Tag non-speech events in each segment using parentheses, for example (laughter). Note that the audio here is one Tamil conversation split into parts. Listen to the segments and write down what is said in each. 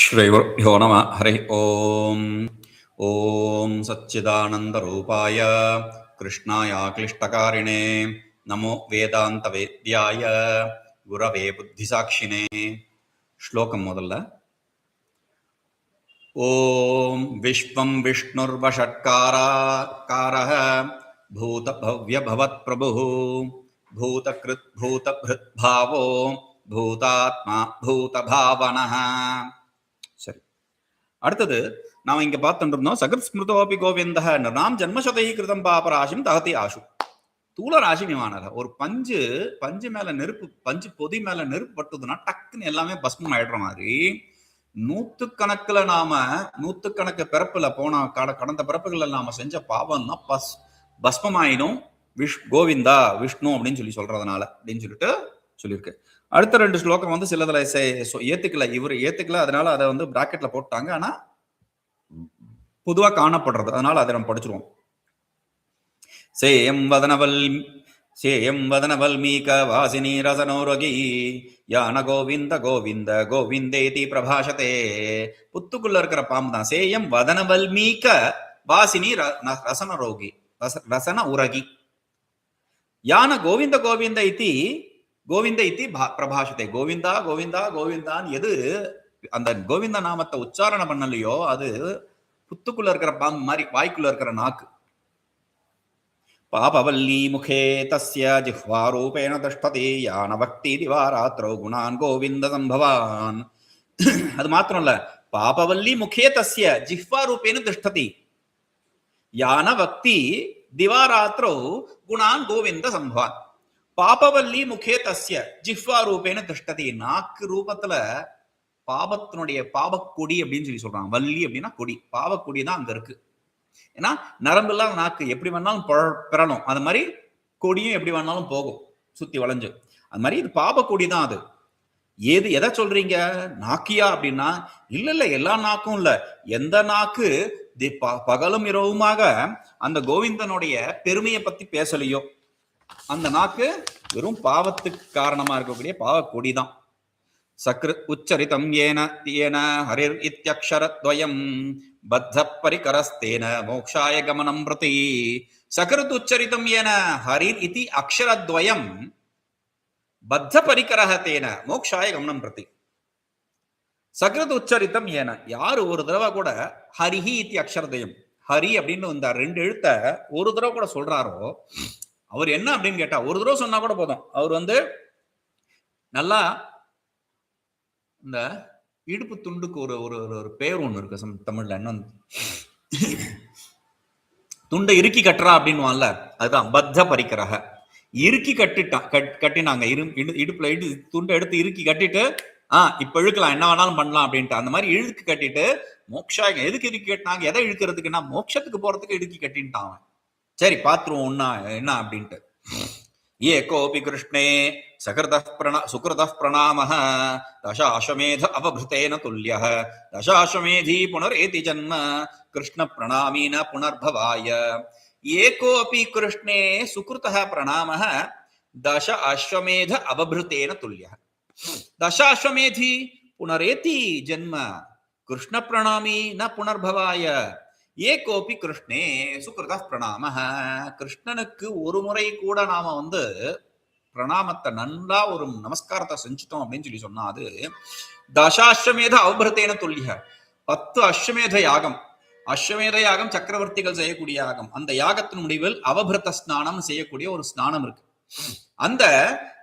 श्रीगुरुभ्यो नमः हरिः ॐ ॐ सच्चिदानन्दरूपाय कृष्णायाक्लिष्टकारिणे नमो वेदान्तवेद्याय गुरवे बुद्धिसाक्षिणे श्लोकं मोदल्ल ॐ विश्वं विष्णुर्वषट्काराकारः भूतभव्यभवत्प्रभुः भूतकृद्भूतभृद्भावो भूतात्मा भूतभावनः அடுத்தது நாம் இங்க பார்த்துட்டு இருந்தோம் சகத் ஸ்மிருதோபி கோவிந்த நாம் ஜன்மசதை கிருதம் பாபராசிம் தகத்தி ஆசு தூள ராசி விமானக ஒரு பஞ்சு பஞ்சு மேல நெருப்பு பஞ்சு பொதி மேல நெருப்பு பட்டுதுன்னா டக்குன்னு எல்லாமே பஸ்மம் ஆயிடுற மாதிரி நூத்துக்கணக்குல நாம நூத்துக்கணக்கு பிறப்புல போன கட கடந்த பிறப்புகள்ல நாம செஞ்ச பாவம்னா பஸ் பஸ்மமாயிடும். விஷ் கோவிந்தா விஷ்ணு அப்படின்னு சொல்லி சொல்றதுனால அப்படின்னு சொல்லிட்டு சொல்லியிருக்கு. அடுத்த ரெண்டு ஸ்லோகம் வந்து சிலதுல சே- ஏத்துக்கல. இவர் ஏத்துக்கல. அதனால அதை வந்து பிராக்கெட்ல போட்டாங்க. ஆனா பொதுவா காணப்படுறது. அதனால அதை நம்ம படிச்சிருவோம். சேயம் வதனவல் சேயம் வதனவல்மீக வாசினி ரசனோரகி. யான கோவிந்த கோவிந்த கோவிந்தேதி பிரபாஷதே. புத்துக்குள்ள இருக்கிற பாம்பு தான். சேயம் வதனவல்மீக வாசினி ர- ரோகி ரசனரோகி. ரச- ரசன உரகி. யான கோவிந்த கோவிந்த இத்தி கோவிந்த இத்தி பிரபாஷத்தை கோவிந்தா கோவிந்தா கோவிந்தான்னு எது? அந்த கோவிந்த நாமத்தை உச்சாரணம் பண்ணலையோ அது புத்துக்குள்ள இருக்கிற பாம்பு மாதிரி வாய்க்குள்ள இருக்கிற நாக்கு. பாபவல்லி முகே தஸ்ய ஜிஹ்வாரூபேண திஷ்டதி யான பக்தி திவாராத்ரோ குணான் கோவிந்த சம்பவான். அது மாத்திரம் இல்ல பாபவல்லி முகே தஸ்ய ஜிஹ்வாரூபேண திஷ்டதி யான பக்தி திவாராத்ரோ குணான் கோவிந்த சம்பவான். பாபவல்லி முகே தஸ்ய ஜிஹ்வா ரூபேன திருஷ்டதி நாக்கு ரூபத்துல பாபத்தினுடைய பாவக்கொடி அப்படின்னு சொல்லி சொல்றாங்க. வள்ளி அப்படின்னா கொடி. பாவக்கொடி தான் அங்க இருக்கு. ஏன்னா நரம்பு இல்லாத நாக்கு எப்படி வேணாலும் பிற- பிறணும். அது மாதிரி கொடியும் எப்படி வேணாலும் போகும். சுத்தி வளைஞ்சு. அது மாதிரி இது பாபக்கொடி தான் அது. ஏது எதை சொல்றீங்க? நாக்கியா அப்படின்னா இல்ல இல்ல எல்லா நாக்கும் இல்ல. எந்த நாக்கு? தி- ப- பகலும் இரவுமாக அந்த கோவிந்தனுடைய பெருமையை பத்தி பேசலையோ? அந்த நாக்கு வெறும் பாவத்துக்கு காரணமா இருக்கக்கூடிய பாவ கொடிதான் சக்ரு உச்சரிதம் ஏன ஏன ஹரிர் இத்தியக்ஷரத்வயம் பத்த பரிகரஸ்தேன மோக்ஷாய கமனம் பிரதி. சக்ருத் உச்சரிதம் ஏன ஹரிர் இதி அக்ஷரத்வயம் பத்த பரிகரஹ தேன மோக்ஷாய கமனம் பிரதி. சக்ரத் உச்சரித்தம் ஏன யார் ஒரு தடவை கூட ஹரிஹி இத்தி அக்ஷரதயம் ஹரி அப்படின்னு இந்த ரெண்டு எழுத்த ஒரு தடவை கூட சொல்றாரோ அவர் என்ன அப்படின்னு கேட்டா ஒரு தடவை சொன்னா கூட போதும். அவர் வந்து நல்லா இந்த இடுப்பு துண்டுக்கு ஒரு ஒரு ஒரு- ஒரு பேர் ஒண்ணு இருக்கு சம் தமிழ்ல என்ன துண்டை இறுக்கி கட்டுறா அப்படின்னுவான்ல அதுதான் பத்த பறிக்கிறக. இறுக்கி கட்டிட்டான் கட்- கட்டினாங்க இரு இடு- இடுப்புல இடு துண்டை எடுத்து இறுக்கி கட்டிட்டு ஆஹ் இப்ப இழுக்கலாம் என்ன வேணாலும் பண்ணலாம் அப்படின்ட்டு அந்த மாதிரி இழுக்கு கட்டிட்டு மோக்ஷா எதுக்கு இறுக்கி கட்டினாங்க எதை இழுக்கிறதுக்குன்னா மோட்சத்துக்கு போறதுக்கு இடுக்கி கட்டின்ட்டான் அவன். சரி பாத்துருவோம் ஒன்னா என்ன அப்படின்ட்டு ஏ கோபி கிருஷ்ணே சகிருதः பிரண சுகிருதः பிரணாமः தசாஸ்வமேத அவபிருத்தேன துல்யः தசாஸ்வமேதி புனரேதி ஜன்ம கிருஷ்ண பிரணாமீன புனர்பவாய ஏகோபி கிருஷ்ணே சுகிருதः பிரணாமः दश अश्वमेध अवभृतेन तुल्यः दशाश्वमेधि पुनरेति जन्म कृष्ण प्रणामी न पुनर्भवाय ஏ கோபி கிருஷ்ணே சுகிருத பிரணாம கிருஷ்ணனுக்கு ஒரு முறை கூட நாம வந்து பிரணாமத்தை நன்றா ஒரு நமஸ்காரத்தை செஞ்சுட்டோம் அப்படின்னு சொல்லி சொன்னா அது தசாஸ்வமேத அவபிரத்தேன தொல்லிய பத்து அஸ்வமேத யாகம். அஸ்வமேத யாகம் சக்கரவர்த்திகள் செய்யக்கூடிய யாகம். அந்த யாகத்தின் முடிவில் அவபிரத ஸ்நானம் செய்யக்கூடிய ஒரு ஸ்நானம் இருக்கு. அந்த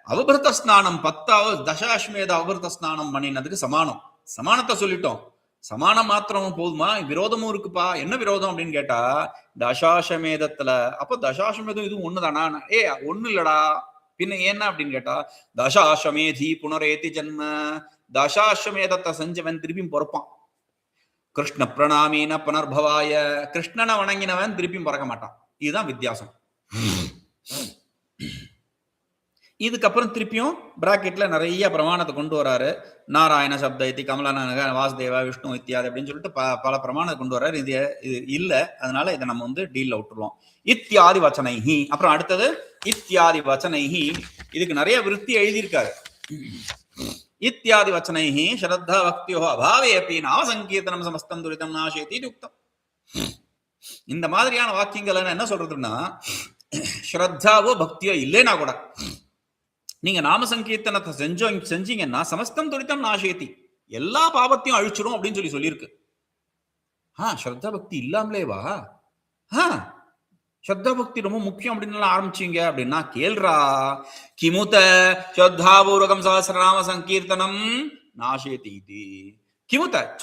அவபிரத ஸ்நானம் பத்தாவது தசாஸ்வமேத அவபிரத ஸ்நானம் பண்ணினதுக்கு சமானம். சமானத்தை சொல்லிட்டோம். சமானம் மாத்திரம் போதுமா? விரோதமும் இருக்குப்பா. என்ன விரோதம் அப்படின்னு கேட்டா தசாசமேதத்துல. அப்ப தசாசமேதம் இது ஒண்ணுதானா? ஏ ஒண்ணு இல்லடா. பின்ன என்ன அப்படின்னு கேட்டா தசாசமேதி புனரேதி ஜன்ம. தசாசமேதத்தை செஞ்சவன் திருப்பியும் பொறுப்பான். கிருஷ்ண பிரணாமீன புனர்பவாய. கிருஷ்ணனை வணங்கினவன் திருப்பியும் பிறக்க மாட்டான். இதுதான் வித்தியாசம். இதுக்கப்புறம் திருப்பியும் பிராக்கெட்ல நிறைய பிரமாணத்தை கொண்டு வராரு. நாராயண சப்த இத்தி கமலநாக வாசுதேவா விஷ்ணு இத்தியாதி அப்படின்னு சொல்லிட்டு ப பல பிரமாணத்தை கொண்டு வர்றாரு இது இது இல்லை. அதனால இதை நம்ம வந்து டீல்ல விட்டுருவோம். இத்தியாதி வச்சனைஹி. அப்புறம் அடுத்தது இத்தியாதி வச்சனைஹி. இதுக்கு நிறைய விருத்தி எழுதியிருக்காரு. இத்தியாதி வச்சனைஹி ஸ்ரத்தா பக்தியோ அபாவே அப்படி நாம சங்கீர்த்தனம் சமஸ்தம் துரிதம் நாசேதி இது உக்தம் இந்த மாதிரியான வாக்கியங்கள் என்ன சொல்றதுன்னா ஸ்ரத்தாவோ பக்தியோ இல்லைன்னா கூட நீங்க நாம சங்கீர்த்தனத்தை செஞ்சோ செஞ்சீங்கன்னா சமஸ்தம் துரிதம் நாசேதி. எல்லா பாவத்தையும் அழிச்சிடும் அப்படின்னு சொல்லி சொல்லியிருக்கு. ஆ ஸ்ரத்தா பக்தி இல்லாமலேவா ஆ ஸ்ரத்தா பக்தி ரொம்ப முக்கியம் அப்படின்னு ஆரம்பிச்சீங்க அப்படின்னா கேள்றா. கிமுத ஸ்ரத்தாபூர்வகம் சகசிரநாம சங்கீர்த்தனம் நாசேதி இது.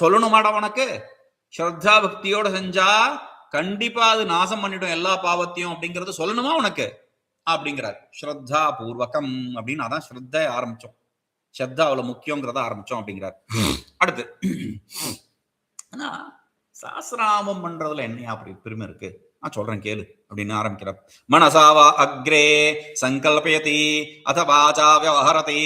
சொல்லணுமாடா உனக்கு? ஸ்ரத்தா பக்தியோட செஞ்சா கண்டிப்பா அது நாசம் பண்ணிடும் எல்லா பாவத்தையும் அப்படிங்கறது சொல்லணுமா உனக்கு? அப்படிங்கிறார். ஸ்ரத்தா பூர்வகம் அப்படின்னு அதான் ஸ்ரத்த ஆரம்பிச்சோம். ஸ்ரத்தா அவ்வளவு முக்கியங்கிறத ஆரம்பிச்சோம் அப்படிங்கிறார். அடுத்து ஆனா சாஸ்திராமம் பண்றதுல என்னையா அப்படி பெருமை இருக்கு? நான் சொல்றேன் கேளு அப்படின்னு ஆரம்பிக்கிறார். மனசாவா அக்ரே சங்கல்பயதி அத வாச்சா விவஹரதி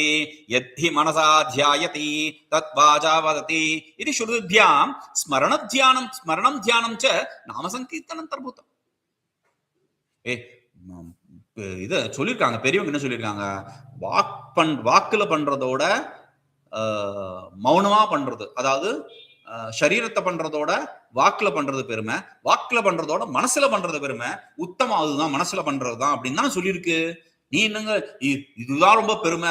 எத்தி மனசா தியாயதி தத் வாச்சா வததி. இது ஸ்ருதிபியாம் ஸ்மரண தியானம் ஸ்மரணம் தியானம் ச நாம சங்கீர்த்தனம் தர்பூத்தம் ஏ இதை சொல்லியிருக்காங்க பெரியவங்க என்ன சொல்லியிருக்காங்க வாக் பண் வாக்கில் பண்ணுறதோட மௌனமாக பண்ணுறது அதாவது சரீரத்தை பண்றதோட வாக்குல பண்றது பெருமை. வாக்குல பண்றதோட மனசுல பண்றது பெருமை. உத்தமம் அதுதான் மனசுல பண்றதுதான் அப்படின்னு தான் சொல்லியிருக்கு. நீ என்னங்க இதுதான் ரொம்ப பெருமை.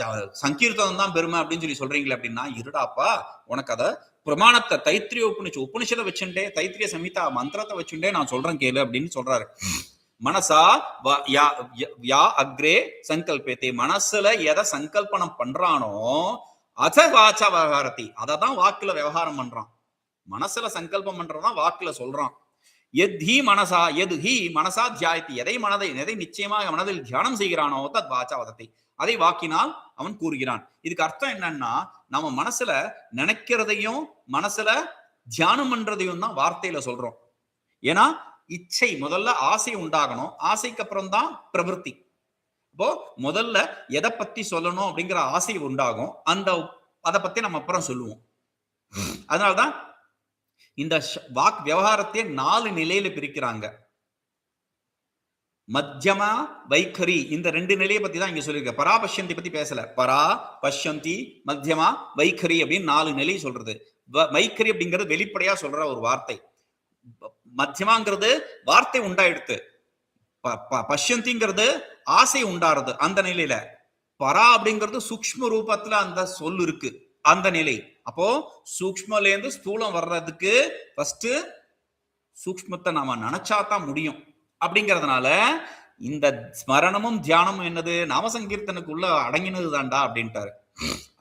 சங்கீர்த்தம் சங்கீர்த்தனம் தான் பெருமை அப்படின்னு சொல்லி சொல்றீங்களே அப்படின்னா இருடாப்பா உனக்கு அதை பிரமாணத்தை தைத்திரிய உபனிஷ உபனிஷத்தை வச்சுட்டே தைத்திரிய சமிதா மந்திரத்தை வச்சுட்டே நான் சொல்றேன் கேளு அப்படின்னு சொல்றாரு. மனசா வ- யா- யா அக்ரே சங்கல்பேத்தே. மனசுல எதை சங்கல்பனம் பண்றானோ அத வாச்சா விவகாரத்தி. அதை தான் வாக்குல விவகாரம் பண்றான். மனசுல சங்கல்பம் பண்றதான் வாக்குல சொல்றான். எத் ஹி மனசா எது ஹி மனசா தியாயத்தி. எதை மனதை எதை நிச்சயமாக மனதில் தியானம் செய்கிறானோ தத் வாச்சா வதத்தை. அதை வாக்கினால் அவன் கூறுகிறான். இதுக்கு அர்த்தம் என்னன்னா நம்ம மனசுல நினைக்கிறதையும் மனசுல தியானம் பண்றதையும் தான் வார்த்தையில சொல்றோம். ஏன்னா இச்சை முதல்ல ஆசை உண்டாகணும். ஆசைக்கு அப்புறம் தான் பிரவருத்தி. இப்போ முதல்ல எதை பத்தி சொல்லணும் அப்படிங்கிற ஆசை உண்டாகும். அந்த அதை பத்தி நம்ம அப்புறம் சொல்லுவோம். அதனால்தான் இந்த வாக் விவகாரத்தை நாலு நிலையில பிரிக்கிறாங்க. மத்தியமா வைக்கரி இந்த ரெண்டு நிலையை பத்தி தான் இங்க சொல்லியிருக்க. பரா பஷ்யந்தி பத்தி பேசல. பரா பஷ்யந்தி மத்தியமா வைக்கரி அப்படின்னு நாலு நிலை சொல்றது. வைக்கரி அப்படிங்கிறது வெளிப்படையா சொல்ற ஒரு வார்த்தை. மத்தியமாங்கிறது வார்த்தை உண்டாயிடுத்து. ப- பஷ்யந்திங்கிறது ஆசை உண்டாருது அந்த நிலையில. பரா அப்படிங்கிறது சூக்ஷ்ம ரூபத்துல அந்த சொல் இருக்கு அந்த நிலை. அப்போ சூக்மல இருந்து ஸ்தூலம் வர்றதுக்கு ஃபர்ஸ்ட் சூக்ஷ்மத்தை நாம நினைச்சா தான் முடியும். அப்படிங்கிறதுனால இந்த ஸ்மரணமும் தியானமும் என்னது? நாமசங்கீர்த்தனுக்குள்ள அடங்கினது தான்டா அப்படின்ட்டாரு.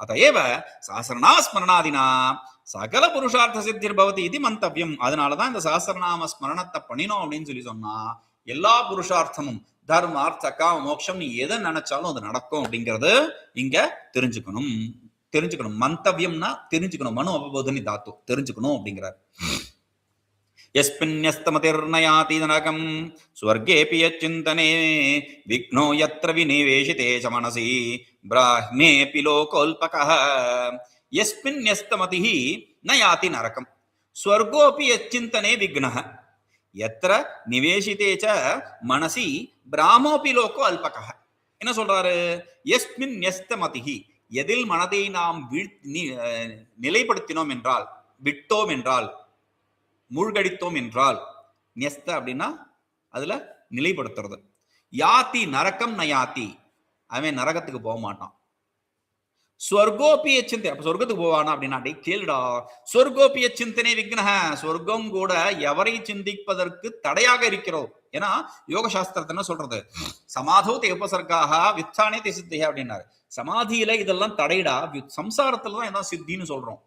அதையேவ சாசரணா ஸ்மரணாதினா சகல புருஷார்த்த சித்திர் பவதி இது மந்தவியம். அதனாலதான் இந்த சகசரநாம ஸ்மரணத்தை பண்ணினோம் அப்படின்னு சொல்லி சொன்னா எல்லா புருஷார்த்தமும் தர்ம அர்த்த காம மோட்சம் நீ எதை நினைச்சாலும் அது நடக்கும் அப்படிங்கறது இங்க தெரிஞ்சுக்கணும். தெரிஞ்சுக்கணும். மந்தவியம்னா தெரிஞ்சுக்கணும். மனு அவபோதனி தாத்து. தெரிஞ்சுக்கணும் அப்படிங்கிறார். யஸ்மின்யஸ்தமதிர்நயாதீதனகம் ஸ்வர்கேபி யச்சிந்தனே விக்னோ யத்ர விநிவேஷிதே ச மனசி. பிராஹ்மேபி லோகோல்பகः எஸ்பின் நெஸ்தமதிஹி ந யாதி நரகம். ஸ்வர்கோபி எச்சிந்தனே விக்னஹ. எத்திர நிவேசிதே மனசி பிராமோபி லோகோ அல்பகா என்ன சொல்றாரு? எஸ்மின் நெஸ்தமதிஹி எதில் மனதை நாம் நிலைப்படுத்தினோம் என்றால் விட்டோம் என்றால் மூழ்கடித்தோம் என்றால் நியஸ்த அப்படின்னா அதுல நிலைப்படுத்துறது. யாத்தி நரக்கம் ந யாத்தி அவன் நரகத்துக்கு போக மாட்டான் ஸ்வர்கோபிய சிந்தனை. அப்ப சொர்க்கத்துக்கு போவானா அப்படின்னா கேளுடா. சொர்க்கோபிய சிந்தனை விக்னஹ. சொர்க்கம் கூட எவரை சிந்திப்பதற்கு தடையாக இருக்கிறோம் ஏன்னா யோக சாஸ்திரத்தை என்ன சொல்றது? சமாதோ தே வித்தானே தே சித்தியா அப்படின்னாரு. சமாதியில இதெல்லாம் தடைடா. வி- சம்சாரத்துல தான் இதான் சித்தின்னு சொல்றோம்.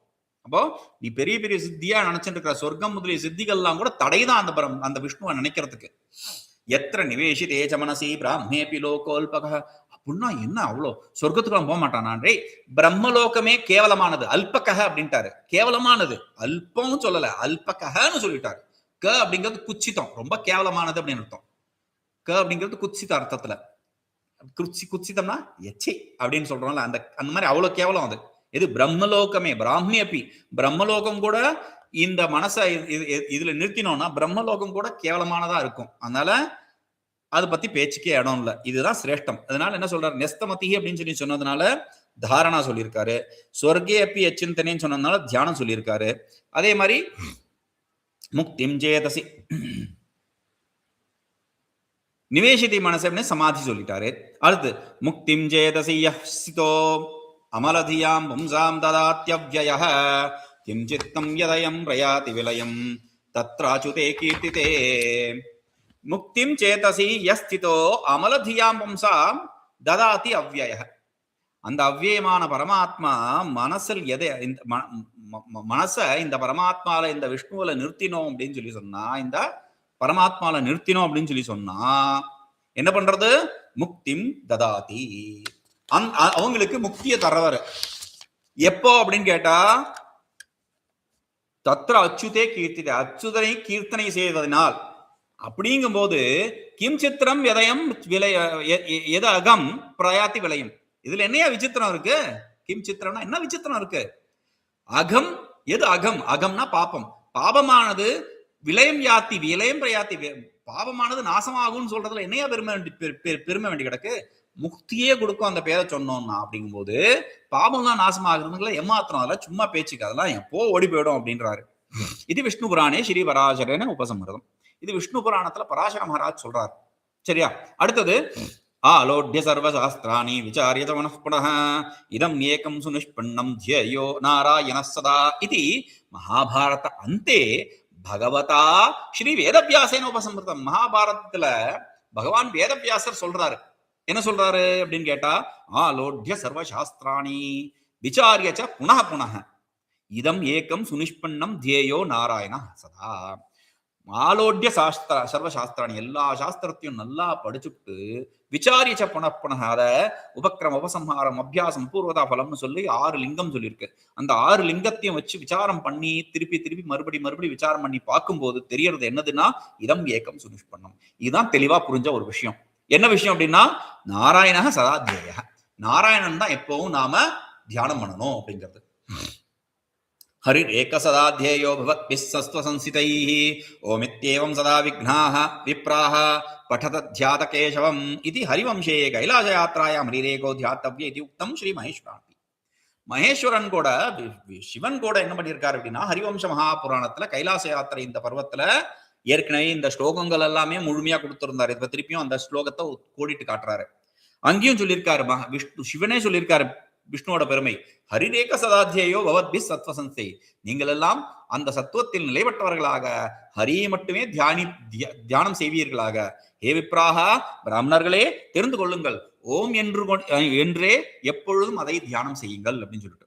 அப்போ நீ பெரிய பெரிய சித்தியா நினைச்சிட்டு இருக்கிற சொர்க்கம் முதலிய சித்திகள்லாம் கூட தடைதான் அந்த பரம் அந்த விஷ்ணுவை நினைக்கிறதுக்கு. எத்திர நிவேஷி தேஜ மனசி பிராமேபி லோகோல்பக அப்படின்னா என்ன அவ்வளோ? சொர்க்கத்துக்குலாம் போக மாட்டான்? ரே பிரம்மலோகமே கேவலமானது. அல்பக்கக அப்படின்ட்டாரு. கேவலமானது. அல்பம்னு சொல்லல. அல்பகஹன்னு சொல்லிட்டாரு. க அப்படிங்கிறது குச்சித்தம். ரொம்ப கேவலமானது அப்படின்னு அர்த்தம். க அப்படிங்கிறது குச்சித்த அர்த்தத்துல. குச்சி குச்சித்தம்னா எச்சை அப்படின்னு சொல்றோம்ல. அந்த அந்த மாதிரி அவ்வளோ கேவலம் அது. இது பிரம்மலோகமே. பிராமியப்பி பிரம்மலோகம் கூட இந்த மனசை இது- இதுல நிறுத்தினோம்னா பிரம்மலோகம் கூட கேவலமானதா இருக்கும். அதனால அதை பத்தி பேச்சுக்கே இடம் இல்ல. இதுதான் சிரேஷ்டம். அதனால என்ன சொல்றாரு? நெஸ்தமதி அப்படின்னு சொல்லி சொன்னதுனால தாரணா சொல்லியிருக்காரு. சொர்க்கே அப்பி எச்சிந்தனைன்னு சொன்னதுனால தியானம் சொல்லியிருக்காரு. அதே மாதிரி முக்திம் ஜேதசி. நிவேசிதி மனசு சமாதி சொல்லிட்டாரு. அடுத்து முக்திம் ஜேதசி யசிதோ அமலதியாம் பும்சாம் ததாத்யவ்யய கிம் சித்தம் யதயம் பிரயாதி விலயம் தத்ராச்சுதே கீர்த்திதே முக்திம் சேதசி யஸ்திதோ அமலதியாம் பும்சாம் ததாதி அவ்வய அந்த அவ்வியமான பரமாத்மா மனசில் எதை இந்த ம- ம- இந்த பரமாத்மால இந்த விஷ்ணுவில நிறுத்தினோம் அப்படின்னு சொல்லி சொன்னா இந்த பரமாத்மால நிறுத்தினோம் அப்படின்னு சொல்லி சொன்னா என்ன பண்றது? முக்திம் ததாதி. அந்- அ- அவங்களுக்கு முக்திய தரவர் எப்போ அப்படின்னு கேட்டா தத்ர அச்சுதே கீர்த்திதே அச்சுதனை கீர்த்தனை செய்வதனால் அப்படிங்கும்போது கிம் சித்திரம் எதயம் விளைய எ- எ- எது அகம் பிரயாத்தி விளையும் இதுல என்னையா விசித்திரம் இருக்கு? கிம் சித்திரம்னா என்ன விசித்திரம் இருக்கு? அகம் எது அகம்? அகம்னா பாபம். பாபமானது விலயம் யாத்தி விலயம் பிரயாத்தி பாபமானது நாசமாகும்னு சொல்றதுல என்னையா பெருமை வேண்டி- பெரு- பெரு- பெருமை வேண்டி கிடக்கு? முக்தியே கொடுக்கும் அந்த பேரை சொன்னோம்னா அப்படிங்கும்போது பாபம் தான் நாசமாகுதுங்களா ஏமாத்திரம். அதெல்லாம் சும்மா பேச்சுக்கு அதெல்லாம் எப்போ ஓடி போயிடும் அப்படின்றாரு. இது விஷ்ணு புராணே ஸ்ரீ பராசரன உபசம்ஹிருதம். இது விஷ்ணு புராணத்துல பராசர மகாராஜ் சொல்றார். சரியா? அடுத்தது ஆலோட்ய சர்வசாஸ்திராணி விசாரியத மனப்புணः இதம் ஏகம் சுனிஷ்பண்ணம் தியயோ நாராயண சதா இது மகாபாரத அந்தே பகவதா ஸ்ரீ வேதவியாசேன உபசம்ஹிருதம் மகாபாரதத்துல பகவான் வேதவியாசர் சொல்றாரு. என்ன சொல்றாரு அப்படின்னு கேட்டா ஆலோட்ய சர்வசாஸ்திராணி விசாரியச்ச புனः புனः இதம் ஏகம் சுனிஷ்பண்ணம் தியேயோ நாராயண சதா ஆலோட்ய சாஸ்திர சர்வ சாஸ்திராணி எல்லா சாஸ்திரத்தையும் நல்லா படிச்சுட்டு விசாரிச்ச புன புனக அத உபசம்ஹாரம் அபியாசம் பூர்வதா பலம்னு சொல்லி ஆறு லிங்கம் சொல்லியிருக்கு. அந்த ஆறு லிங்கத்தையும் வச்சு விசாரம் பண்ணி திருப்பி திருப்பி மறுபடி மறுபடி விசாரம் பண்ணி பார்க்கும்போது தெரியறது என்னதுன்னா இதம் ஏகம் சுனிஷ்பண்ணம் இதுதான் தெளிவா புரிஞ்ச ஒரு விஷயம். என்ன விஷயம் அப்படின்னா நாராயண சதாத்தியேய நாராயணன் தான் எப்பவும் நாம தியானம் பண்ணணும் அப்படிங்கிறது. ஹரிரேக சதா ध्येयो भवद्भिः सस्त्वसंसितैः ओमित्येवं सदा विघ्नाः विप्राः पठत ध्यात केशवम् इति हरिवंशे कैलासयात्रायां हरिरेको ध्यातव्य इति उक्तं श्रीमहेश्वरापि மகேஸ்வரன் கூட வி- வி- சிவன் கூட என்ன பண்ணியிருக்காரு அப்படின்னா ஹரிவம்ச மகாபுராணத்துல கைலாச யாத்திரை இந்த பருவத்துல ஏற்கனவே இந்த ஸ்லோகங்கள் எல்லாமே முழுமையா கொடுத்திருந்தாரு இப்ப திருப்பியும் அந்த ஸ்லோகத்தை கோடிட்டு காட்டுறாரு அங்கேயும் சொல்லியிருக்காரு மகா விஷ்ணு சிவனே சொல்லியிருக்காரு விஷ்ணுவோட பெருமை. ஹரிரேக சதாத்தியோ பவத்பி சத்வசன்சை நீங்கள் எல்லாம் அந்த சத்துவத்தில் நிலைப்பட்டவர்களாக ஹரியை மட்டுமே தியானி தியா- தியானம் செய்வீர்களாக. ஹே விப்ராகா பிராமணர்களே தெரிந்து கொள்ளுங்கள். ஓம் என்று என்றே எப்பொழுதும் அதை தியானம் செய்யுங்கள் அப்படின்னு சொல்லிட்டு.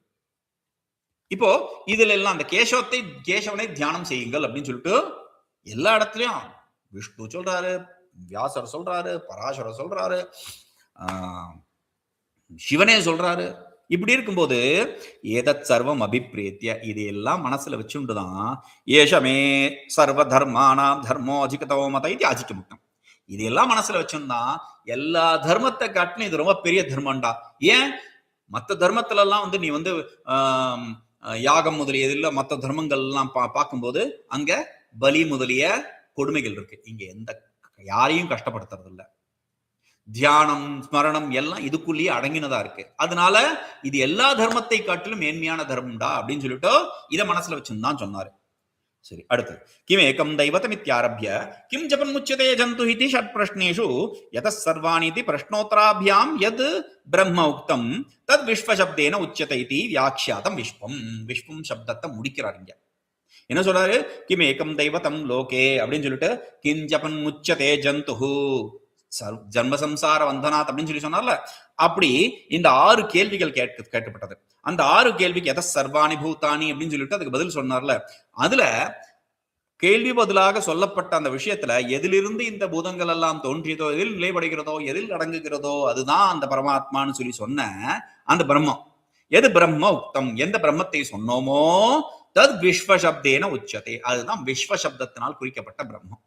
இப்போ இதுல எல்லாம் அந்த கேசவத்தை கேசவனை தியானம் செய்யுங்கள் அப்படின்னு சொல்லிட்டு எல்லா இடத்துலயும் விஷ்ணு சொல்றாரு வியாசர் சொல்றாரு பராசரர் சொல்றாரு சிவனே சொல்றாரு. இப்படி இருக்கும்போது ஏதத் சர்வம் அபிப்பிரேத்திய இது எல்லாம் மனசுல வச்சுண்டு தான் ஏஷமே சர்வ தர்மானாம் தர்மோ அதிகதோ மத இது முட்டம் இது எல்லாம் மனசுல வச்சுருந்தா எல்லா தர்மத்தை காட்டினு இது ரொம்ப பெரிய தர்மம்டா. ஏன்? மற்ற தர்மத்துல எல்லாம் வந்து நீ வந்து யாகம் முதலிய இதுல மற்ற தர்மங்கள் எல்லாம் பா பார்க்கும்போது அங்க பலி முதலிய கொடுமைகள் இருக்கு. இங்க எந்த யாரையும் கஷ்டப்படுத்துறது இல்லை தியானம் ஸ்மரணம் எல்லாம் இதுக்குள்ளேயே அடங்கினதா இருக்கு. அதனால இது எல்லா தர்மத்தை காட்டிலும் மேன்மையான தர்மம்டா அப்படின்னு சொல்லிட்டு இதை மனசுல வச்சுன்னு சொன்னாரு. சரி அடுத்து கிம் ஏகம் தைவதமித்யாரபிய கிம் ஜபன் முச்சதே ஜந்து இதி ஷட் பிரஷ்னேஷு யத சர்வாணிதி பிரஷ்னோத்தராபியாம் யத் பிரம்ம உக்தம் தத் விஸ்வசப்தேன உச்சத்தை இதி வியாக்கியாதம் விஸ்வம் விஸ்வம் சப்தத்தை முடிக்கிறார் இங்க. என்ன சொல்றாரு? கிம் ஏகம் தெய்வதம் லோகே அப்படின்னு சொல்லிட்டு கிம் ஜபன் முச்சதே ஜந்து ஜன்ம சம்சார வந்தனாத் அப்படின்னு சொல்லி சொன்னார்ல அப்படி இந்த ஆறு கேள்விகள் கேட்க கேட்கப்பட்டது. அந்த ஆறு கேள்விக்கு எதை சர்வாணி பூத்தானி அப்படின்னு சொல்லிட்டு அதுக்கு பதில் சொன்னார்ல. அதுல கேள்வி பதிலாக சொல்லப்பட்ட அந்த விஷயத்துல எதிலிருந்து இந்த பூதங்கள் எல்லாம் தோன்றியதோ எதில் நிலைபடுகிறதோ எதில் அடங்குகிறதோ அதுதான் அந்த பரமாத்மான்னு சொல்லி சொன்ன அந்த பிரம்மம். எது பிரம்ம உக்தம்? எந்த பிரம்மத்தை சொன்னோமோ தத் விஸ்வசப்தேன சப்தேன அதுதான் விஸ்வசப்தத்தினால் குறிக்கப்பட்ட பிரம்மம்.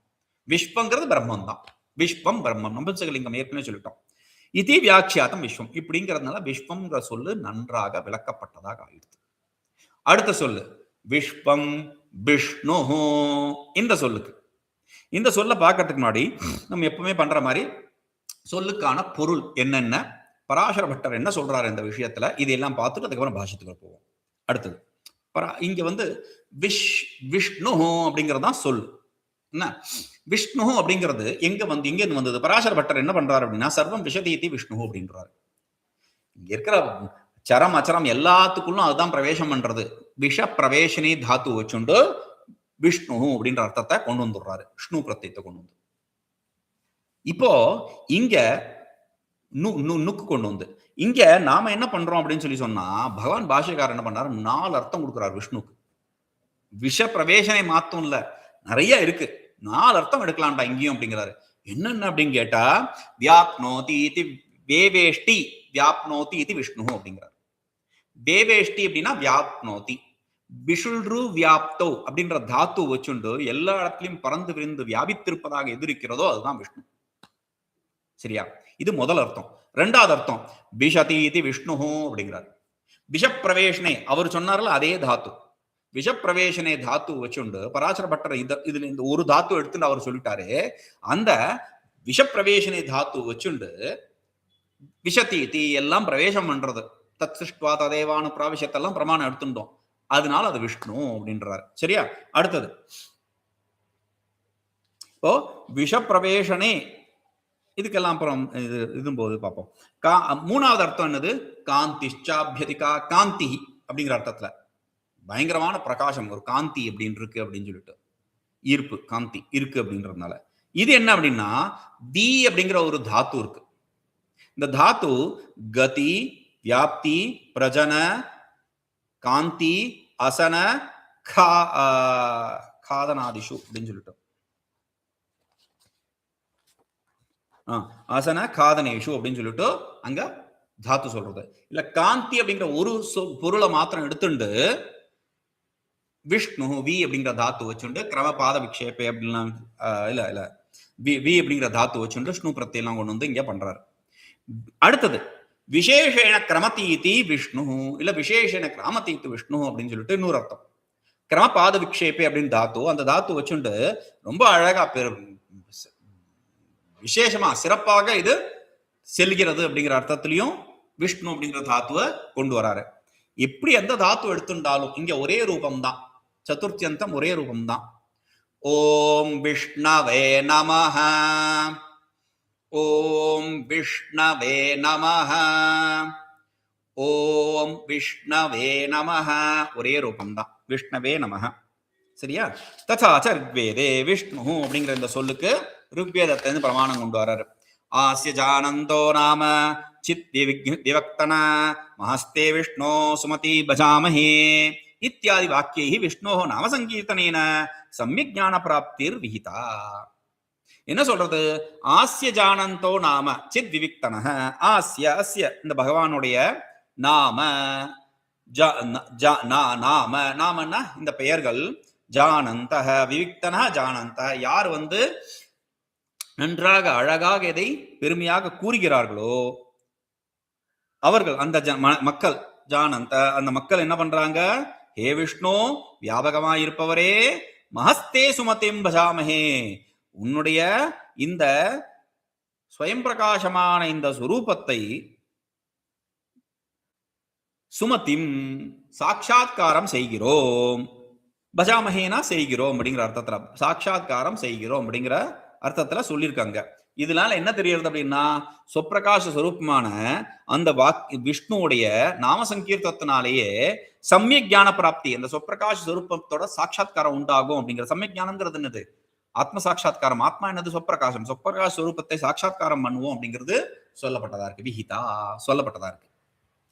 விஸ்வங்கிறது பிரம்மம் தான் விஸ்வம் பிரம்மம். நம்புசகலிங்கம் ஏற்கனவே சொல்லிட்டோம். இது வியாக்கியாத்தம் விஸ்வம் இப்படிங்கிறதுனால விஸ்வம்ங்கிற சொல்லு நன்றாக விளக்கப்பட்டதாக ஆயிடுது. அடுத்த சொல்லு விஸ்வம் விஷ்ணு இந்த சொல்லுக்கு. இந்த சொல்ல பார்க்கறதுக்கு முன்னாடி நம்ம எப்பவுமே பண்ற மாதிரி சொல்லுக்கான பொருள் என்னென்ன பராசர பட்டர் என்ன சொல்றாரு இந்த விஷயத்துல இதையெல்லாம் பார்த்துட்டு அதுக்கப்புறம் பாஷ்யத்துக்கு போவோம். அடுத்தது பரா இங்க வந்து விஷ் விஷ்ணு அப்படிங்கிறது தான் சொல் என்ன? விஷ்ணு அப்படிங்கிறது எங்க வந்து எங்க இருந்து வந்தது? பராசர பட்டர் என்ன பண்றாரு அப்படின்னா சர்வம் விஷதீதி விஷ்ணு அப்படின்றாரு. இங்க இருக்கிற சரம் அச்சரம் எல்லாத்துக்குள்ளும் அதுதான் பிரவேசம் பண்றது. விஷ பிரவேசனி தாத்து வச்சுண்டு விஷ்ணு அப்படின்ற அர்த்தத்தை கொண்டு வந்துடுறாரு. விஷ்ணு பிரத்தியத்தை கொண்டு வந்து. இப்போ இங்க நு நு- நுக்கு கொண்டு வந்து. இங்க நாம என்ன பண்றோம் அப்படின்னு சொல்லி சொன்னா பகவான் பாஷைக்காரர் என்ன பண்ணாரு நாலு அர்த்தம் கொடுக்குறாரு விஷ்ணுக்கு. விஷ பிரவேசனை மாத்தும் இல்லை. நிறைய இருக்கு. நாலு அர்த்தம் எடுக்கலாம்டா இங்கேயும் அப்படிங்கிறாரு. என்னென்ன அப்படின்னு கேட்டா வியாப்னோதி இது வேவேஷ்டி வியாப்னோதி இது விஷ்ணு அப்படிங்கிறார். வேவேஷ்டி அப்படின்னா வியாப்னோதி. விஷுல்ரு வியாப்தோ அப்படின்ற தாத்து வச்சுண்டு எல்லா இடத்துலையும் பறந்து விரிந்து வியாபித்திருப்பதாக எது இருக்கிறதோ அதுதான் விஷ்ணு. சரியா? இது முதல் அர்த்தம். ரெண்டாவது அர்த்தம் பிஷதி இது விஷ்ணு அப்படிங்கிறார். விஷப்பிரவேஷனே அவர் சொன்னார்ல அதே தாத்து. விஷப்பிரவேசனை தாத்து வச்சுண்டு பராசர பட்டர் இத இதுல இந்த ஒரு தாத்து எடுத்துட்டு அவர் சொல்லிட்டாரு அந்த விஷப்பிரவேசனை தாத்து வச்சுண்டு விஷத்தி தீ எல்லாம் பிரவேசம் பண்றது. தத் சிஷ்டுவா ததேவானு பிராவிஷத்தெல்லாம் பிரமாணம் எடுத்துட்டோம் அதனால அது விஷ்ணு அப்படின்றாரு. சரியா? அடுத்தது. இப்போ விஷப்பிரவேசனே இதுக்கெல்லாம் அப்புறம் இது இதும் போது பார்ப்போம். கா மூணாவது அர்த்தம் என்னது? காந்திஷ்சாபியதிகா காந்தி அப்படிங்கிற அர்த்தத்துல. பயங்கரமான பிரகாசம் ஒரு காந்தி அப்படின்னு இருக்கு அப்படின்னு சொல்லிட்டு. ஈர்ப்பு காந்தி இருக்கு அப்படின்றதுனால. இது என்ன அப்படின்னா தி அப்படிங்கிற ஒரு தாத்து இருக்கு. இந்த தாத்து கதி வியாப்தி பிரஜன காந்தி அசன கா ஆஹ், காதனாதிஷு அப்படின்னு சொல்லிட்டு. அசன காதனேஷு அப்படின்னு சொல்லிட்டு அங்க தாத்து சொல்றது. இல்ல காந்தி அப்படிங்கிற ஒரு சொ- பொருளை மாத்திரம் எடுத்துண்டு விஷ்ணு வி அப்படிங்கிற தாத்து வச்சுண்டு கிரம பாத விக்ஷேபே அப்படின்லாம் இல்ல இல்ல. வி வி அப்படிங்கிற தாத்து வச்சுண்டு விஷ்ணு பிரத்தியெல்லாம் கொண்டு வந்து இங்க பண்றாரு. அடுத்தது விசேஷேன கிரமதீதி விஷ்ணு இல்ல விசேஷேன கிராமதீத்து விஷ்ணு அப்படின்னு சொல்லிட்டு இன்னொரு அர்த்தம். கிரம பாத விக்ஷேபே அப்படின்னு தாத்து அந்த தாத்து வச்சுண்டு ரொம்ப அழகா பெரு விசேஷமா சிறப்பாக இது செல்கிறது அப்படிங்கிற அர்த்தத்திலையும் விஷ்ணு அப்படிங்கிற தாத்துவை கொண்டு வராரு. எப்படி எந்த தாத்து எடுத்துட்டாலும் இங்க ஒரே ரூபம் தான் சதுர்த்தியந்தம் ஒரே ரூபம்தான். ஓம் விஷ்ணவே நம ஓம் விஷ்ணவே நம ஓம் விஷ்ணவே நம ஒரே ரூபம்தான். விஷ்ணவே நம சரியா? ததாச்ச ரிக்வேதே விஷ்ணு அப்படிங்கிற இந்த சொல்லுக்கு ருக்வேதத்திலிருந்து பிரமாணம் கொண்டு வர்றாரு. ஆசிய ஜானந்தோ நாம. சித் விவிக்- விவக்தன. மஹஸ்தே விஷ்ணோ சுமதி பஜாமஹே. இத்தியாதி வாக்கியை விஷ்ணோ நாம சங்கீர்த்தனேன சம்யக் ஞான பிராப்திர் விஹிதா என்ன சொல்றது? ஆசிய ஜானந்தோ நாம சித் விவிக்தன ஆசிய அஸ்ய இந்த பகவானுடைய நாம நா- நாம நாமன்னா இந்த பெயர்கள்। ஜானந்த விவிக்தன ஜானந்த யார் வந்து நன்றாக அழகாக எதை பெருமையாக கூறுகிறார்களோ அவர்கள் அந்த ஜ- ம- மக்கள் ஜானந்த அந்த மக்கள் என்ன பண்றாங்க? ஹே விஷ்ணு வியாபகமாயிருப்பவரே மகஸ்தே மஹஸ்தே சுமதிம் பஜாமஹே. உன்னுடைய இந்த ஸ்வயம் பிரகாசமான இந்த சுரூபத்தை சுமதிம் சாட்சா்காரம் செய்கிறோம். பஜாமஹேனா செய்கிறோம் அப்படிங்கிற அர்த்தத்துல சாட்சா்காரம் செய்கிறோம் அப்படிங்கிற அர்த்தத்துல சொல்லியிருக்காங்க. இதனால என்ன தெரியறது அப்படின்னா சொப்பிரகாச சொரூபமான அந்த வாக் விஷ்ணுவுடைய நாம சங்கீர்த்தத்தினாலேயே சமயக் ஞான பிராப்தி அந்த சொப்பிரகாச சொரூபத்தோட சாட்சாத்காரம் உண்டாகும் அப்படிங்கிற சமயக் ஞானம்ங்கிறது என்னது? ஆத்ம சாட்சா்காரம் ஆத்மா என்னது? சொப்பிரகாசம். சொப்பிரகாச சொரூபத்தை சாட்சா்காரம் பண்ணுவோம் அப்படிங்கிறது சொல்லப்பட்டதா இருக்கு. விஹிதா சொல்லப்பட்டதா இருக்கு.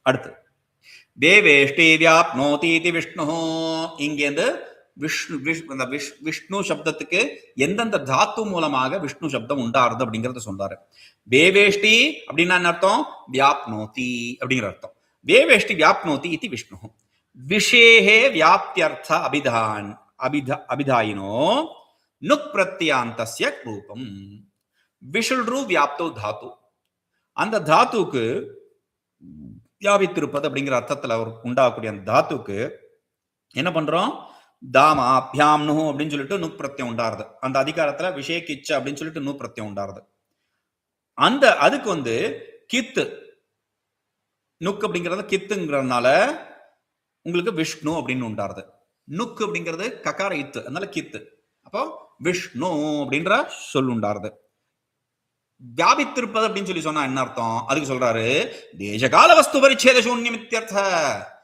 அடுத்து தேவேஷ்டி வியாப்னோதி தீதி விஷ்ணு இங்கேருந்து விஷ்ணு விஷ் அந்த விஷ் விஷ்ணு சப்தத்துக்கு எந்தெந்த தாத்து மூலமாக விஷ்ணு சப்தம் உண்டாருது அப்படிங்கறத சொல்றாரு. தேவேஷ்டி அப்படின்னா என்ன அர்த்தம்? வியாப்னோதி அப்படிங்கிற அர்த்தம். வேவேஷ்டி வியாப்னோதி இது விஷ்ணு. விஷேகே வியாப்தியர்த்த அபிதான் அபித அபிதாயினோ நுக் பிரத்யாந்தஸ்ய ரூபம். விஷுல்ரு வியாப்தோ தாத்து. அந்த தாத்துக்கு வியாபித்திருப்பது அப்படிங்கிற அர்த்தத்துல அவருக்கு உண்டாகக்கூடிய அந்த தாத்துக்கு என்ன பண்றோம்? தாமா அபியாம்னு அப்படின்னு சொல்லிட்டு நுக் பிரத்தியம் உண்டாருது. அந்த அதிகாரத்துல விஷேகிச்ச அப்படின்னு சொல்லிட்டு நு பிரத்தியம் உண்டாருது. அந்த அதுக்கு வந்து கித்து. நுக் அப்படிங்கிறது கித்துங்கிறதுனால உங்களுக்கு விஷ்ணு அப்படின்னு உண்டாருது. நுக் அப்படிங்கிறது ககார இத்து அதனால கித்து. அப்போ விஷ்ணு அப்படின்ற சொல் உண்டாருது. வியாபித்திருப்பது அப்படின்னு சொல்லி சொன்னா என்ன அர்த்தம்? அதுக்கு சொல்றாரு தேசகால வஸ்து பரிச்சேத சூன்யமித்தியர்த்த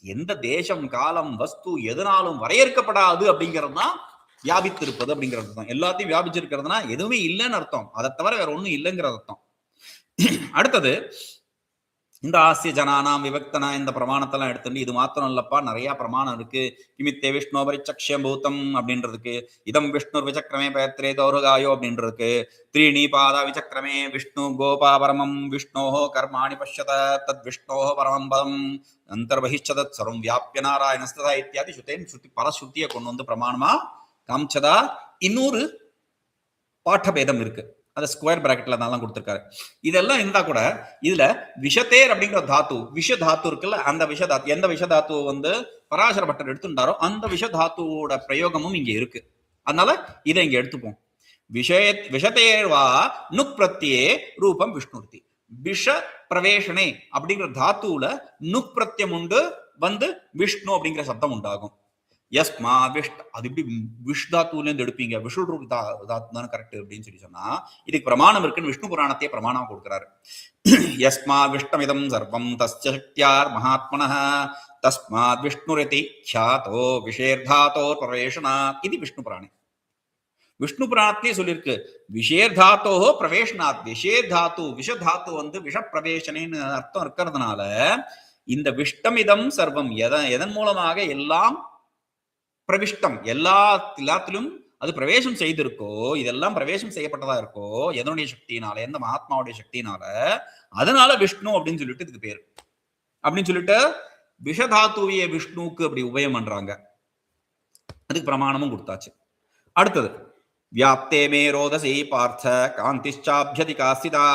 எந்த தேசம் காலம் வஸ்து எதனாலும் வரையறுக்கப்படாது அப்படிங்கிறது தான் வியாபித்திருப்பது அப்படிங்கிறது தான். எல்லாத்தையும் வியாபிச்சிருக்கிறதுனா எதுவுமே இல்லைன்னு அர்த்தம். அதை தவிர வேற ஒன்றும் இல்லைங்கிற அர்த்தம். அடுத்தது இந்த ஆசிய ஜனானாம் விவக்தனா இந்த பிரமாணத்தெல்லாம் எடுத்துட்டு இது மாத்திரம் இல்லப்பா நிறைய பிரமாணம் இருக்கு. கிமித்தே விஷ்ணு பரிச்சக்ஷம் பூத்தம் அப்படின்றதுக்கு இதம் விஷ்ணு விசக்கிரமே பயத்ரே தௌருகாயோ அப்படின்றதுக்கு த்ரீணி பாத விசக்கிரமே விஷ்ணு கோபா பரமம் விஷ்ணோஹோ கர்மாணி பஷ்யத தத் விஷ்ணோஹோ பரமம் பதம் அந்தர்பகிஷ்சதத் சர்வம் வியாபிய நாராயணஸ்ததா இத்தியாதி சுத்தேன் சுத்தி பல சுத்தியை கொண்டு வந்து பிரமாணமா காமிச்சதா. இன்னொரு பாட்டபேதம் இருக்கு. அந்த ஸ்கொயர் பிராக்கெட்ல தான் கொடுத்துருக்காரு. இதெல்லாம் இருந்தா கூட இதுல விஷத்தேர் அப்படிங்கிற தாத்து விஷ தாத்து இருக்குல்ல அந்த விஷ தாத்து எந்த விஷ தாத்து வந்து பராசர பட்டர் எடுத்துட்டாரோ அந்த விஷ தாத்துவோட பிரயோகமும் இங்க இருக்கு. அதனால இதை இங்க எடுத்துப்போம். விஷய விஷத்தேர்வா நுக் பிரத்யே ரூபம் விஷ்ணுர்த்தி. விஷ பிரவேஷனே அப்படிங்கிற தாத்துவுல நுக் பிரத்யம் உண்டு வந்து விஷ்ணு அப்படிங்கிற சப்தம் உண்டாகும். எஸ் மா விஷ் அது இப்படி விஷ் எடுப்பீங்க? விஷு தா தான் கரெக்ட் அப்படின்னு சொல்லி சொன்னா இதுக்கு பிரமாணம் இருக்குன்னு விஷ்ணு புராணத்தையே பிரமாணம் கொடுக்குறாரு. யஸ்மா (clears throat) விஷ்டமிதம் சர்வம் தஸ்யார் மகாத்மன தஸ்மாத் விஷ்ணுரதி க்யாதோ விஷேர்தாத்தோ பிரவேஷனாத். இது விஷ்ணு புராணே விஷ்ணு புராணத்திலே சொல்லியிருக்கு விஷேர்தாத்தோ பிரவேஷனாத். விஷேர்தாத்து விஷதாத்து வந்து விஷப்பிரவேசனேன்னு அர்த்தம் இருக்கிறதுனால இந்த விஷ்டமிதம் சர்வம் எதன் எதன் மூலமாக எல்லாம் பிரவிஷ்டம். எல்லா எல்லாத்திலும் அது பிரவேசம் செய்திருக்கோ இதெல்லாம் பிரவேசம் செய்யப்பட்டதா இருக்கோ எதனுடைய சக்தியினால எந்த மகாத்மாவுடைய சக்தினால அதனால விஷ்ணு அப்படின்னு சொல்லிட்டு இதுக்கு பேரு. அப்படின்னு சொல்லிட்டு விஷதாத்துவிய விஷ்ணுவுக்கு அப்படி உபயம் பண்றாங்க. அதுக்கு பிரமாணமும் கொடுத்தாச்சு. அடுத்தது வியாப்தே மே ரோதசி பார்த்த காந்திஷ்சாபியதிகாசிதா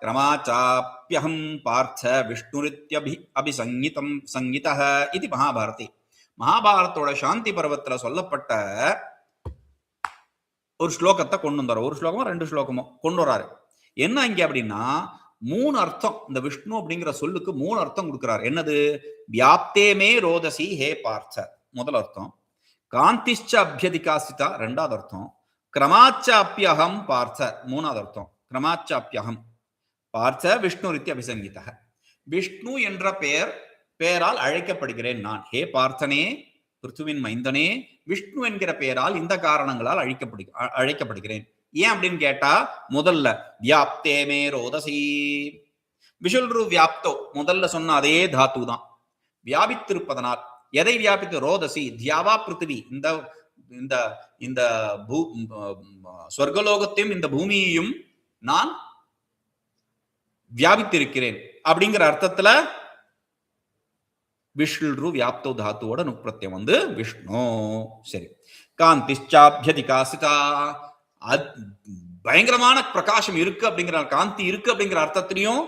கிரமாச்சாப்பியகம் பார்த்த விஷ்ணுரித்யபி அபிசங்கிதம் சங்கித இது மகாபாரதி மகாபாரத்தோட சாந்தி பருவத்துல சொல்லப்பட்ட ஒரு ஸ்லோகத்தை கொண்டு வந்தார். ஒரு ஸ்லோகமோ ரெண்டு ஸ்லோகமோ கொண்டு வராரு. என்ன இங்க அப்படின்னா மூணு அர்த்தம் இந்த விஷ்ணு அப்படிங்கிற சொல்லுக்கு மூணு அர்த்தம் கொடுக்கிறார். என்னது? வியாப்தேமே ரோதசி ஹே பார்த்த. முதல் அர்த்தம். காந்திஷ்ச அபியதிகாசிதா ரெண்டாவது அர்த்தம். கிரமாச்சாப்பியகம் பார்த்த. மூணாவது அர்த்தம். கிரமாச்சாப்பியகம் பார்த்த விஷ்ணு ரித்தி அபிசங்கித விஷ்ணு என்ற பெயர் பெயரால் அழைக்கப்படுகிறேன் நான். ஹே பார்த்தனே பிருத்துவின் மைந்தனே விஷ்ணு என்கிற பெயரால் இந்த காரணங்களால் அழைக்கப்படு அழைக்கப்படுகிறேன். ஏன் அப்படின்னு கேட்டா முதல்ல வியாப்தேமே ரோதசி. விஷுல்ரு வியாப்தோ முதல்ல சொன்ன அதே தாத்து தான். வியாபித்திருப்பதனால் எதை வியாபித்து? ரோதசி தியாவா பிருத்திவி. இந்த இந்த இந்த பூ சொர்க்கலோகத்தையும் இந்த பூமியையும் நான் வியாபித்திருக்கிறேன். அப்படிங்கிற அர்த்தத்துல விஷ்ணு வியாப்தோ தாத்துவோட நுக்பிரத்தியம் வந்து விஷ்ணு. சரி. காந்திஷ்சாபியதிகாசிதா. அத்- பயங்கரமான பிரகாசம் இருக்கு அப்படிங்கிற காந்தி இருக்கு அப்படிங்கிற அர்த்தத்திலையும்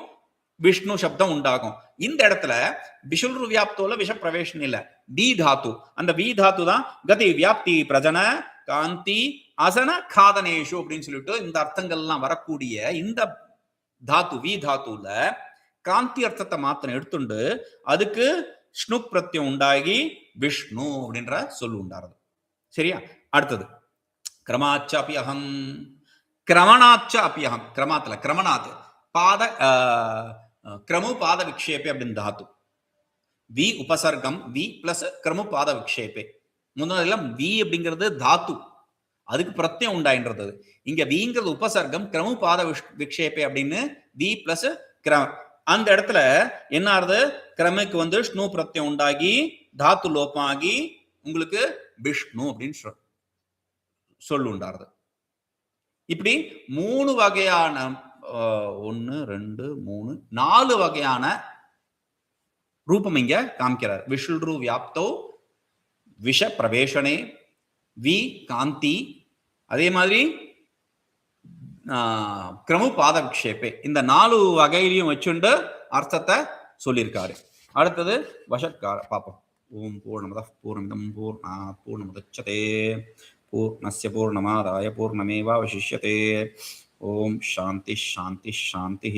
விஷ்ணு சப்தம் உண்டாகும். இந்த இடத்துல விஷுல் வியாப்தோல விஷ பிரவேசம் இல்ல. வி தாத்து. அந்த வி தாத்து தான் கதி வியாப்தி பிரஜன காந்தி அசன காதனேஷு அப்படின்னு சொல்லிட்டு இந்த அர்த்தங்கள்லாம் வரக்கூடிய இந்த தாத்து வி தாத்துல காந்தி அர்த்தத்தை மாத்திரம் எடுத்துண்டு அதுக்கு ஸ்னுக் பிரத்யம் உண்டாகி விஷ்ணு அப்படின்ற சொல் உண்டாருது சரியா? அடுத்தது. கிரமாச்ச அபியகம் கிரமணாச்ச அபியகம் கிரமாத்துல கிரமணாத். பாத ஆஹ், கிரமு பாத விக்ஷேபே அப்படின்னு தாத்து. வி உபசர்க்கம் வி பிளஸ் கிரமு பாத விக்ஷேபே. முன்னெல்லாம் வி அப்படிங்கிறது தாத்து. அதுக்கு பிரத்யம் உண்டாயின்றது இங்க விங்கிறது உபசர்க்கம் கிரமு பாத விஷ்- விக்ஷேபே அப்படின்னு வி பிளஸ் கிரம அந்த இடத்துல என்ன ஆறுது கிரமைக்கு வந்து ஸ்னு பிரத்யம் உண்டாகி தாத்து லோபமாகி உங்களுக்கு விஷ்ணு அப்படின்னு சொல்லு உண்டாருது. இப்படி மூணு வகையான ஒன்று ரெண்டு மூணு நாலு வகையான ரூபம் இங்க காமிக்கிறார். விஷ்ணு வியாப்தோ விஷ பிரவேசனே வி காந்தி. அதே மாதிரி கிரமு பாத இந்த நாலு வகையிலையும் வச்சுண்டு அர்த்தத்தை சொல்லியிருக்காரு. அடுத்தது வஷத்கார பார்ப்போம் ஓம் பூர்ணமத பூர்ணமிதம் பூர்ணா பூர்ணமுதச்சதே. பூர்ணஸ்ய பூர்ணமாதாய பூர்ணமேவாவசிஷ்யते ஓம் சாந்தி சாந்தி சாந்தி.